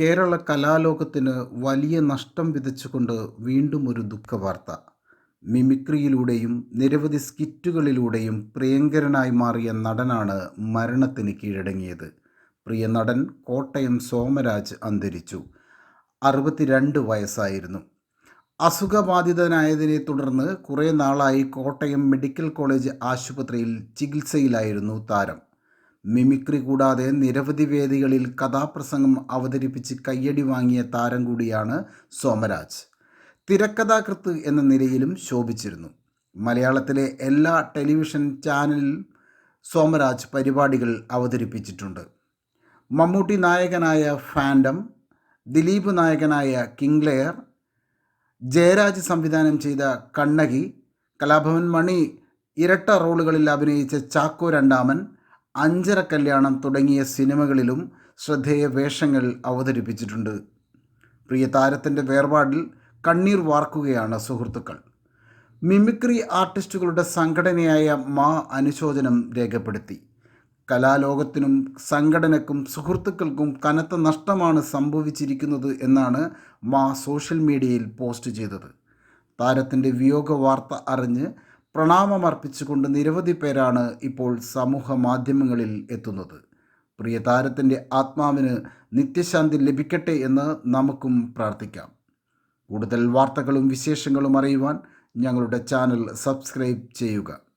കേരള കലാലോകത്തിന് വലിയ നഷ്ടം വിതച്ചുകൊണ്ട് വീണ്ടും ഒരു ദുഃഖവാർത്ത. മിമിക്രിയിലൂടെയും നിരവധി സ്കിറ്റുകളിലൂടെയും പ്രിയങ്കരനായി മാറിയ നടനാണ് മരണത്തിന് കീഴടങ്ങിയത്. പ്രിയ നടൻ കോട്ടയം സോമരാജ് അന്തരിച്ചു. അറുപത്തിരണ്ട് വയസ്സായിരുന്നു. അസുഖബാധിതനായതിനെ തുടർന്ന് കുറേ നാളായി കോട്ടയം മെഡിക്കൽ കോളേജ് ആശുപത്രിയിൽ ചികിത്സയിലായിരുന്നു താരം. മിമിക്രി കൂടാതെ നിരവധി വേദികളിൽ കഥാപ്രസംഗം അവതരിപ്പിച്ച് കയ്യടി വാങ്ങിയ താരം കൂടിയാണ് സോമരാജ്. തിരക്കഥാകൃത്ത് എന്ന നിലയിലും ശോഭിച്ചിരുന്നു. മലയാളത്തിലെ എല്ലാ ടെലിവിഷൻ ചാനലിൽ സോമരാജ് പരിപാടികൾ അവതരിപ്പിച്ചിട്ടുണ്ട്. മമ്മൂട്ടി നായകനായ ഫാൻഡം ദിലീപ് നായകനായ കിങ് ലെയർ ജയരാജ് സംവിധാനം ചെയ്ത കണ്ണകി കലാഭവൻ മണി ഇരട്ട റോളുകളിൽ അഭിനയിച്ച ചാക്കോ രണ്ടാമൻ അഞ്ചര കല്യാണം തുടങ്ങിയ സിനിമകളിലും ശ്രദ്ധേയ വേഷങ്ങൾ അവതരിപ്പിച്ചിട്ടുണ്ട്. പ്രിയ താരത്തിന്റെ വേർപാടിൽ കണ്ണീർ വാർക്കുകയാണ് സുഹൃത്തുക്കൾ. മിമിക്രി ആർട്ടിസ്റ്റുകളുടെ സംഘടനയായ മാ അനുശോചനം രേഖപ്പെടുത്തി. കലാലോകത്തിനും സംഘടനക്കും സുഹൃത്തുക്കൾക്കും കനത്ത നഷ്ടമാണ് സംഭവിച്ചിരിക്കുന്നത് എന്നാണ് മാ സോഷ്യൽ മീഡിയയിൽ പോസ്റ്റ് ചെയ്തത്. താരത്തിന്റെ വിയോഗ വാർത്ത അറിഞ്ഞ് പ്രണാമമർപ്പിച്ചുകൊണ്ട് നിരവധി പേരാണ് ഇപ്പോൾ സമൂഹ മാധ്യമങ്ങളിൽ എത്തുന്നത്. പ്രിയ താരത്തിന്റെ ആത്മാവിന് നിത്യശാന്തി ലഭിക്കട്ടെ എന്ന് നമുക്കും പ്രാർത്ഥിക്കാം. കൂടുതൽ വാർത്തകളും വിശേഷങ്ങളും അറിയുവാൻ ഞങ്ങളുടെ ചാനൽ സബ്സ്ക്രൈബ് ചെയ്യുക.